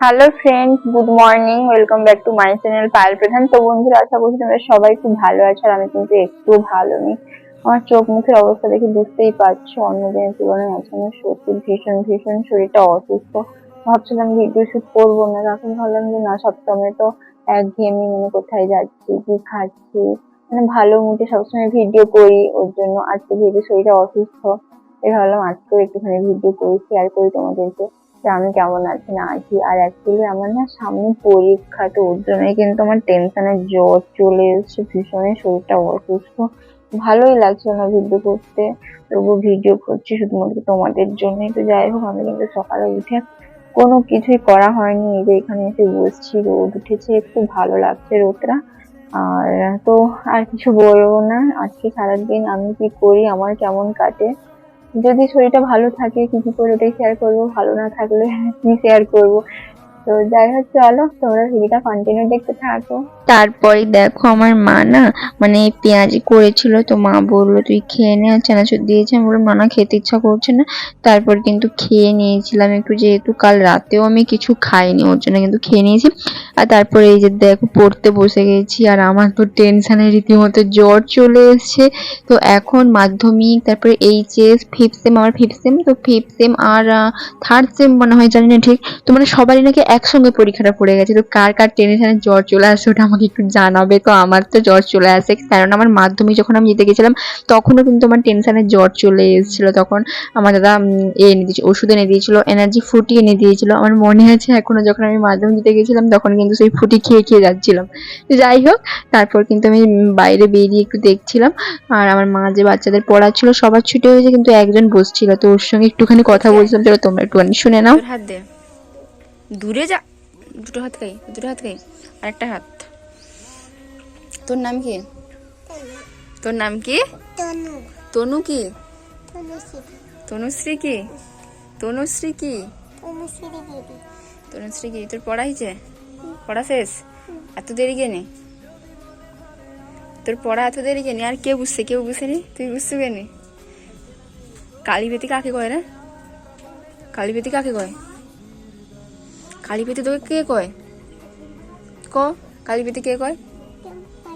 Hello friends good morning welcome back to my channel Payel Pradhan তো বন্ধুরা, আশা করছি তোমরা সবাই খুব ভালো আছো আর আমি কিন্তু একটু ভালো নেই। আমার চোখ মুখের অবস্থা দেখে বুঝতেই পারছ অন্য দিনের তুলনায় আজকে আমার সত্যি ভীষণ ভীষণ শরীরটা অসুস্থ। ভাবছিলাম ভিডিও শুট করব না তখন ভাবলাম যে না সবসময় তো একঘেয়েমি মানে কোথায় যাচ্ছি, কি খাচ্ছি? মানে ভালো মুখে সবসময় ভিডিও করি, ওর জন্য আজকে ভেবে শরীরটা অসুস্থ এই ভাবলাম আজকেও একটুখানি ভিডিও করি শেয়ার করি তোমাদেরকে। যে আমি কেমন আছি, না আছি। আর অ্যাকচুয়ালি আমার না সামনে পরীক্ষা, তো ওর জন্যই কিন্তু আমার টেনশনে জ্বর চলে এসেছে, ভীষণই শরীরটা অসুস্থ। ভালোই লাগছে না ভিডিও করতে। তবু ভিডিও করছি শুধুমাত্র তোমাদের জন্যই। তো যাই হোক, আমি কিন্তু সকালে উঠে কোনো কিছুই করা হয়নি। এই যে এখানে এসে বসছি, রোদ উঠেছে, একটু ভালো লাগছে রোদটা। আর তো আর কিছু বলব না। আজকে সারাদিন আমি কি করি, আমার কেমন কাটে? যদি শরীরটা ভালো থাকে, কি কি করে ওটাই শেয়ার করব, ভালো না থাকলে কি শেয়ার করব? তো যাই হোক, চলো, তোমরা ভিডিওটা কন্টিনিউ দেখতে থাকো। তারপরে দেখো আমার মা না মানে পেঁয়াজি করেছিল, তো মা বলল, তুই খেয়ে নে, আর চানাচুর দিয়েছে। আমি বললাম, না খেতে ইচ্ছা করছে না। তারপর কিন্তু খেয়ে নিয়েছিলাম একটু, যেহেতু কাল রাতেও আমি কিছু খাইনি, ওর জন্য কিন্তু খেয়ে নিয়েছি। আর তারপরে এই যে দেখো, পড়তে বসে গেছি, আর আমার তো টেনশনে রীতিমতো জ্বর চলে এসছে। তো এখন মাধ্যমিক, তারপরে এইচএস ফিফথ সেম আমার ফিফথ সেম তো ফিফথ সেম আর থার্ড সেম মনে হয়, জানি না ঠিক। তো মানে সবারই নাকি একসঙ্গে পরীক্ষাটা পড়ে গেছে, তো কার কার টেনশনে জ্বর চলে আসে ওটা আমাকে একটু জানাবে। তো আমার তো জ্বর চলে আসে, কারণ আমার মাধ্যমিক যখন আমি দিতে গেছিলাম, তখনও কিন্তু আমার টেনশনে জ্বর চলে এসেছিল। তখন আমার দাদা এ এনে দিয়েছিল, ওষুধ এনে দিয়েছিল, এনার্জি ফুটি এনে দিয়েছিল। আমার মনে আছে এখনও যখন আমি মাধ্যমিক দিতে গেছিলাম, তখন কিন্তু সেই ফুটি খেয়ে খেয়ে যাচ্ছিলাম। তো যাই হোক, তারপর কিন্তু আমি বাইরে বেরিয়ে একটু দেখছিলাম, আর আমার মা যে বাচ্চাদের পড়াচ্ছিল, সবার ছুটি হয়েছে কিন্তু একজন বসছিল, তো ওর সঙ্গে একটুখানি কথা বলছিলাম, চলো তোমরা একটুখানি শুনে নাও। হাত দে। দূরে যা। দুটো হাত খাই দুটো হাত খাই আরেকটা হাত। তোর নাম কি? তোর নাম কি? তনু। কি? তনুশ্রী। কি? তনুশ্রী কি? তনুশ্রী কি? তোর পড়া হয়েছে? পড়া শেষ? এত দেরি কেনে? তোর পড়া এত দেরি কেনে? আর কেউ বুঝছে? কেউ বুঝেনি তুই বুঝছ কেনে? কালীবেতি কাকে কয় রে? কালী কালীবেতি কাকে কয়? কালীবেতি তোকে কে কয়? ক? কালীবেতি কে কয়?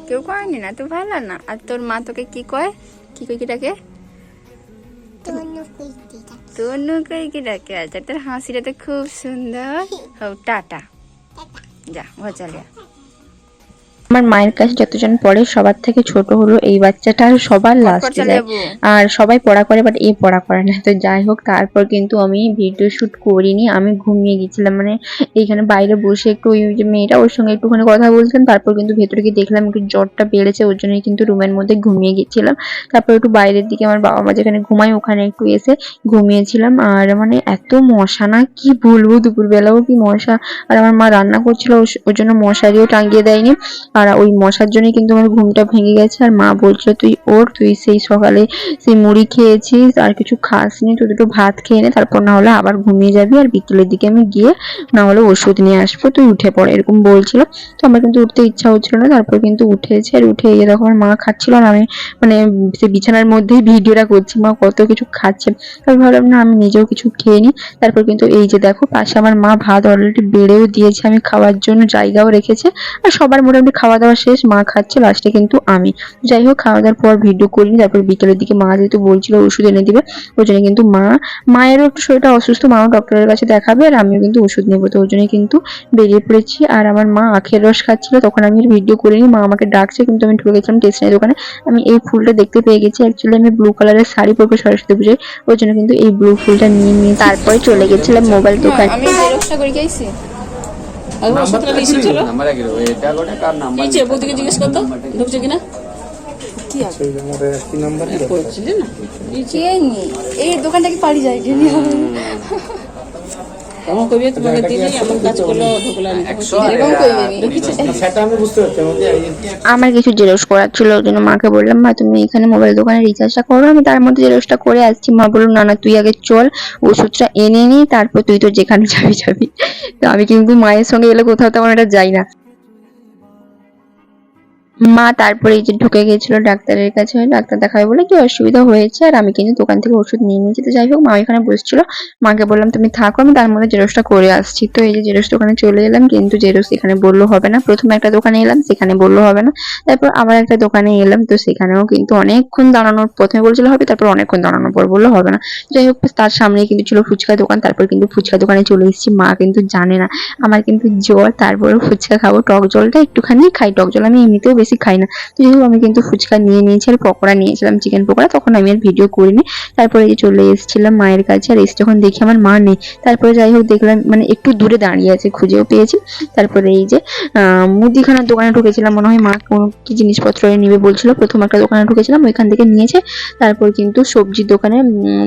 কেউ কয়নি না তো ভালো না। আর তোর মা তোকে কি কয়? কি কয় কি ডাকে? তনু কই কি ডাকে? আচ্ছা তোর হাসিটা তো খুব সুন্দর। হো টাটা। যা ঘর চলে যা। আমার মায়ের কাছে যতজন পড়ে সবার থেকে ছোট হলো এই বাচ্চাটা আর সবার লাস্টে যায়। আর সবাই পড়া করে বাট এ পড়া করে না। তো যাই হোক তারপর কিন্তু আমি ভিডিও শুট করিনি আমি ঘুমিয়ে গেছিলাম। মানে এইখানে বাইরে বসে একটু ওই যে মেয়েটা ওর সঙ্গে একটুখানি কথা বলছিলাম তারপর কিন্তু ভেতরে গিয়ে দেখলাম একটু জ্বরটা বেড়েছে ওর জন্যই কিন্তু রুমের মধ্যে ঘুমিয়ে গেছিলাম। তারপর একটু বাইরের দিকে আমার বাবা মা যেখানে ঘুমাই ওখানে একটু এসে ঘুমিয়েছিলাম। আর মানে এত মশা না কি বলব? দুপুরবেলাও কি মশা। আর আমার মা রান্না করছিল ওর- ওর জন্য মশারিও টাঙিয়ে দেয়নি। আর ওই মশার জন্যই কিন্তু আমার ঘুমটা ভেঙে গেছে। আর মা বলছিল, তুই ওর, তুই সেই সকালে সেই মুড়ি খেয়েছিস, আর কিছু খাস নি তুই দুটো ভাত খেয়ে নে, তারপর না হলে আবার ঘুমিয়ে যাবি, আর বিকেলের দিকে আমি গিয়ে না হলে ওষুধ নিয়ে আসব, তুই উঠে পড়। এরকম বলছিল। তো আমার কিন্তু উঠতে ইচ্ছা হচ্ছিল না, তারপর কিন্তু উঠেছে, আর উঠে গিয়ে তখন মা খাচ্ছিল, আর আমি মানে সে বিছানার মধ্যেই ভিডিওটা করছি, মা কত কিছু খাচ্ছে। তারপর ভাবলাম, না, আমি নিজেও কিছু খেয়ে নিই তারপর কিন্তু এই যে দেখো, পাশে আমার মা ভাত অলরেডি বেড়েও দিয়েছে, আমি খাওয়ার জন্য জায়গাও রেখেছে, আর সবার মোটামুটি খাওয়া দাওয়া শেষ, মা খাচ্ছে লাস্টে কিন্তু আমি। যাই হোক খাওয়া দাওয়ার পর ভিডিও করিনি তারপর বিকেলের দিকে মা যেহেতু বলছিল ওষুধ এনে দিবে, ওই জন্য কিন্তু মা, মায়েরও একটু শরীরটা অসুস্থ, মাও ডক্টরের কাছে দেখাবে আর আমিও কিন্তু ওষুধ নেব। তো ওই জন্য কিন্তু বেরিয়ে পড়েছি আর আমার মা আখের রস খাচ্ছিল, তখন আমি ভিডিও করিনি, মা আমাকে ডাকছে, কিন্তু আমি ঢুকে গেছিলাম টেস্টারি দোকানে। আমি এই ফুলটা দেখতে পেয়ে গেছি অ্যাকচুয়ালি আমি ব্লু কালারের শাড়ি পরবো সরস্বতী পুজোয়, ওই জন্য কিন্তু এই ব্লু ফুলটা নিয়ে নিয়ে তারপরে চলে গেছিলাম মোবাইল দোকানে। আমি জেরক্সটা করে গেছি নাম্বার এগিয়ে এটা গোটে কার নাম্বার নিচে বৌদিকে জিজ্ঞেস করতো? ঢুকছে কিনা? করছিলে না কে নি এই দোকানটা কি পারি যায়? কিনি তোমাকে দিলে এমন ঢুকলো আমার কিছু জেরক্স করার ছিল ওই জন্য মাকে বললাম মা তুমি এখানে মোবাইল দোকানে রিচার্জটা করো আমি তার মধ্যে জেরক্সটা করে আসছি। মা বলল না না তুই আগে চল ওষুধটা এনে নি তারপর তুই তো যেখানে যাবি যাবি। তো আমি কিন্তু মায়ের সঙ্গে এলে কোথাও তেমন এটা যাই না। মা তারপরে যে ঢুকে গেছিল ডাক্তারের কাছে, ডাক্তার দেখাবে বলে কি অসুবিধা হয়েছে আর আমি কিন্তু দোকান থেকে ওষুধ নিয়ে নিয়েছি। তো যাই হোক, মা এখানে বসছিল। মাকে বললাম, তুমি থাকো, আমি তার মধ্যে জেরক্সটা করে আসছি। তো এই যে জেরক্স দোকানে চলে এলাম, কিন্তু জেরক্স এখানে বলল, হবে না। প্রথমে একটা দোকানে এলাম, সেখানে বলল, হবে না। তারপর আবার একটা দোকানে এলাম, তো সেখানেও কিন্তু অনেকক্ষণ দাঁড়ানোর প্রথমে বলছিল, হবে। তারপর অনেকক্ষণ দাঁড়ানোর পর বলল, হবে না। যাই হোক, তার সামনে কিন্তু ছিল ফুচকা দোকান, তারপর কিন্তু ফুচকা দোকানে চলে এসেছি। মা কিন্তু জানে না, আমার কিন্তু জ্বর তারপরে ফুচকা খাব, টক জলটা একটুখানি খাই। টক জল আমি এমনিতেও বেশি খাই না। তো যাই হোক আমি কিন্তু ফুচকা নিয়ে নিয়েছি আর পকোড়া নিয়েছিলাম চিকেন পকোড়া তখন আমি আর ভিডিও করিনি। তারপরে চলে এসেছিলাম মায়ের কাছে আর এসে যখন দেখি আমার মা নেই তারপরে যাই হোক দেখলাম মানে একটু দূরে দাঁড়িয়ে আছে খুঁজেও পেয়েছি। তারপরে এই যে মুদিখানার দোকানে ঢুকেছিলাম মনে হয় মা কোনো কি জিনিসপত্র নিবে বলছিল প্রথম একটা দোকানে ঢুকেছিলাম ওইখান থেকে নিয়েছে। তারপর কিন্তু সবজির দোকানে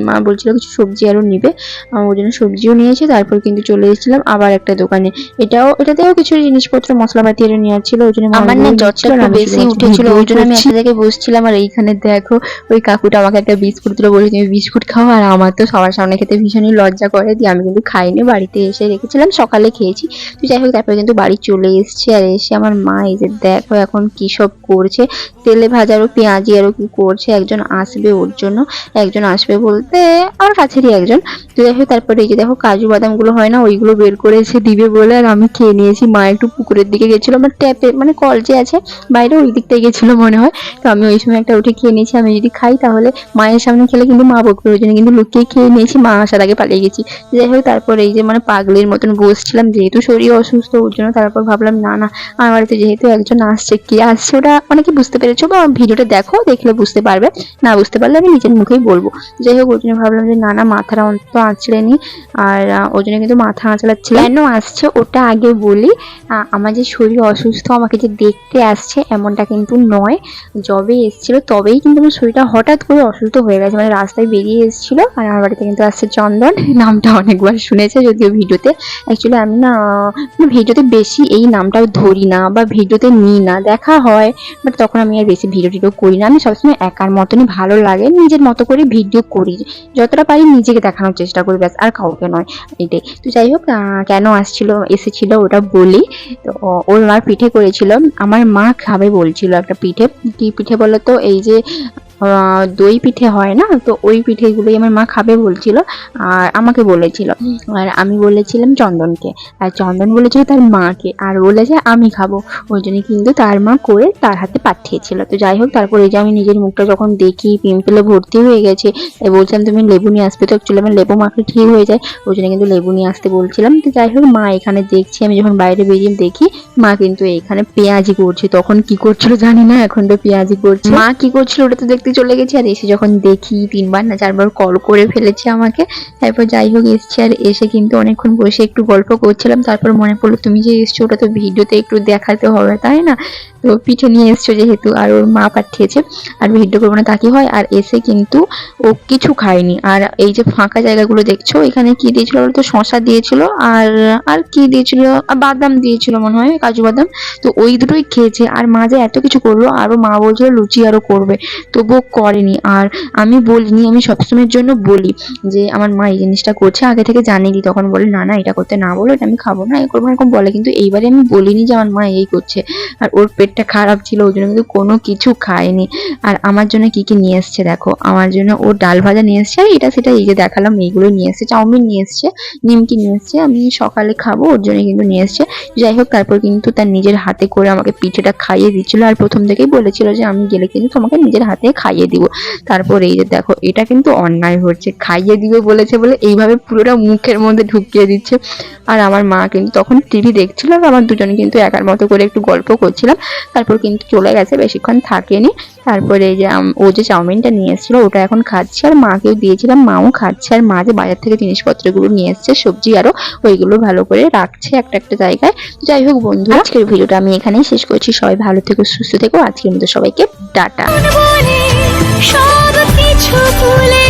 মা বলছিল কিছু সবজি আরও নিবে। ওই জন্য সবজিও নিয়েছে তারপর কিন্তু চলে এসেছিলাম আবার একটা দোকানে। এটাও এটাতেও কিছু জিনিসপত্র মশলাপাতি আরও নেওয়ার ছিল ওই জন্য আমার না ওগুলো বেশি উঠেছিল ওই জন্য আমি একটা জায়গায় বসছিলাম আর এইখানে দেখো ওই কাকুটা আমাকে একটা বিস্কুট দিল বলে তুমি বিস্কুট খাও আর আমার তো সবার সামনে খেতে ভীষণই লজ্জা করে দিয়ে আমি কিন্তু খাইনি বাড়িতে এসে রেখেছিলাম সকালে খেয়েছি। তো যাই হোক তারপরে কিন্তু বাড়ি চলে এসেছি আর এসে আমার মা এই যে দেখো এখন কি সব করছে তেলে ভাজারও পেঁয়াজি আরও কি করছে একজন আসবে ওর জন্য একজন আসবে বলতে আমার কাছেরই একজন। তো যাই হোক তারপরে এই যে দেখো কাজু বাদামগুলো হয় না ওইগুলো বের করে এসে দিবে বলে আর আমি খেয়ে নিয়েছি মা একটু পুকুরের দিকে গেছিল আমার ট্যাপে মানে কল যে আছে বাইরে ওই দিকটাই গেছিল মনে হয়। তো আমি ওই সময় একটা উঠে খেয়ে নিয়েছি আমি যদি খাই তাহলে মায়ের সামনে খেলে কিন্তু মা বকবে ওই জন্য কিন্তু লুকিয়ে খেয়ে নিয়েছি মা আসার আগে পালিয়ে গেছি। যাই হোক তারপর এই যে মানে পাগলের মতন বসছিলাম যেহেতু শরীর অসুস্থ ওর জন্য তারপর ভাবলাম না না আমার বাড়িতে যেহেতু একজন আসছে কে আসছে? ওটা অনেকে বুঝতে পেরেছ বা ভিডিওটা দেখো দেখলে বুঝতে পারবে। না বুঝতে পারলে আমি নিজের মুখেই বলব। যাই হোক ওর জন্য ভাবলাম যে না না মাথাটা অন্তত আঁচড়েনি আর ওর জন্য কিন্তু মাথা আঁচড়াচ্ছিল কেন আসছে? ওটা আগে বলি আমার যে শরীর অসুস্থ আমাকে যে দেখতে আসছে এমনটা কিন্তু নয়। যবে এসেছিল, তবেই কিন্তু আমার শরীরটা হঠাৎ করে অসুস্থ হয়ে গেছে। মানে রাস্তায় বেরিয়ে এসেছিল আর আমার বাড়িতে কিন্তু আসছে চন্দন। নামটা অনেকবার শুনেছে যদিও ভিডিওতে। অ্যাকচুয়ালি আমি না মানে ভিডিওতে বেশি এই নামটাও ধরি না বা ভিডিওতে নিই না। দেখা হয় বাট তখন আমি আর বেশি ভিডিও টিডিও করি না। আমি সবসময় একার মতনই ভালো লাগে, নিজের মতো করে ভিডিও করি। যতটা পারি নিজেকে দেখানোর চেষ্টা করি, ব্যাস, আর কাউকে নয়। এটাই। তো যাই হোক কেন আসছিল, এসেছিল ওটা বলি। তো ওর মা পিঠে করেছিল আমার মা বলছিল একটা পিঠে কি পিঠে বলো তো এই যে দই পিঠে হয় না? তো ওই পিঠেগুলোই আমার মা খাবে বলছিল আর আমাকে বলেছিল। আর আমি বলেছিলাম চন্দনকে। আর চন্দন বলেছিল তার মাকে। আর বলেছে আমি খাব। ওই জন্য কিন্তু তার মা করে তার হাতে পাঠিয়েছিল। তো যাই হোক তারপর এই যে আমি নিজের মুখটা যখন দেখি পিম্পলে ভর্তি হয়ে গেছে তাই বলছিলাম তুমি লেবু নিয়ে আসবে? তো অ্যাকচুয়ালি আমার লেবু মাখলে ঠিক হয়ে যায়। ওই জন্য কিন্তু লেবু নিয়ে আসতে বলছিলাম। তো যাই হোক মা এখানে দেখছি। আমি যখন বাইরে বেরিয়ে দেখি মা কিন্তু এখানে পেঁয়াজি করছে। তখন কি করছিল জানি না এখন তো পেঁয়াজি করছে। মা কি করছিল ওটা তো দেখতে চলে গেছি আর এসে যখন দেখি তিনবার না চারবার কল করে ফেলেছে আমাকে, তারপর যাই হোক এসছি আর এসে কিন্তু অনেকক্ষণ বসে একটু গল্প করছিলাম, তারপর মনে পড়ল, তুমি যে এসছো, ওটা তো ভিডিওতে একটু দেখাতে হবে। তাই না? তো পিঠে নিয়ে এসছো যেহেতু আর ওর মা পাঠিয়েছে। আর ভিডিও করব না তা কি হয়, আর এসে কিন্তু ও কিছু খায়নি। আর এই যে ফাঁকা জায়গাগুলো দেখছ, এখানে কি দিয়েছিল বলতো? শশা দিয়েছিল আর আর কি দিয়েছিল? আর বাদাম দিয়েছিল মনে হয়, কাজু বাদাম। তো ওই দুটোই খেয়েছে। আর মা যে এত কিছু করল আরও মা বলছিল লুচি আরও করবে। তবুও করেনি। আর আমি বলিনি, আমি সবসময়ের জন্য বলি যে আমার মা এই জিনিসটা করছে, আগে থেকে জানিনি তখন বলে, না না, এটা করতে না বলো, এটা আমি খাব না এই করব এরকম বলে। কিন্তু এইবারে আমি বলিনি যে আমার মা এই করছে। আর ওর পেটটা খারাপ ছিল, ওই জন্য কিন্তু কোনো কিছু খায়নি আর আমার জন্য কি কি নিয়ে এসছে দেখো? আমার জন্য ও ডাল ভাজা নিয়ে এসছে, আর এটা সেটা এই যে দেখালাম এইগুলো নিয়ে এসছে। চাউমিন নিয়ে এসছে, নিমকি নিয়ে এসছে, আমি সকালে খাব, ওর জন্য কিন্তু নিয়ে এসছে। যাই হোক, তারপর কিন্তু তার নিজের হাতে করে আমাকে পিঠেটা খাইয়ে দিচ্ছিল, আর প্রথম থেকেই বলেছিল যে আমি গেলে কিন্তু তোমাকে নিজের হাতে খাইয়ে দিব। তারপর এই যে দেখো, এটা কিন্তু অন্যায় হচ্ছে, খাইয়ে দিবে বলেছে বলে এইভাবে পুরোটা মুখের মধ্যে ঢুকিয়ে দিচ্ছে। আর আমার মা কিন্তু তখন টিভি দেখছিল, আর আমার দুজনে কিন্তু একার মতো করে একটু গল্প করছিলাম। তারপর কিন্তু চলে গেছে, বেশিক্ষণ থাকেনি। তারপরে যে ও যে চাউমিনটা নিয়ে এসেছিল, ওটা এখন খাচ্ছে। আর মাকেও দিয়েছিলাম, মাও খাচ্ছে। আর মা যে বাজার থেকে জিনিসপত্রগুলো নিয়ে এসছে, সবজি আরও, ওইগুলো ভালো করে রাখছে একটা একটা জায়গায়। যাই হোক বন্ধু আজকের ভিডিওটা আমি এখানেই শেষ করছি। সবাই ভালো থেকো, সুস্থ থেকো। আজকের মতো সবাইকে টাটা। সব কিছু ভুলে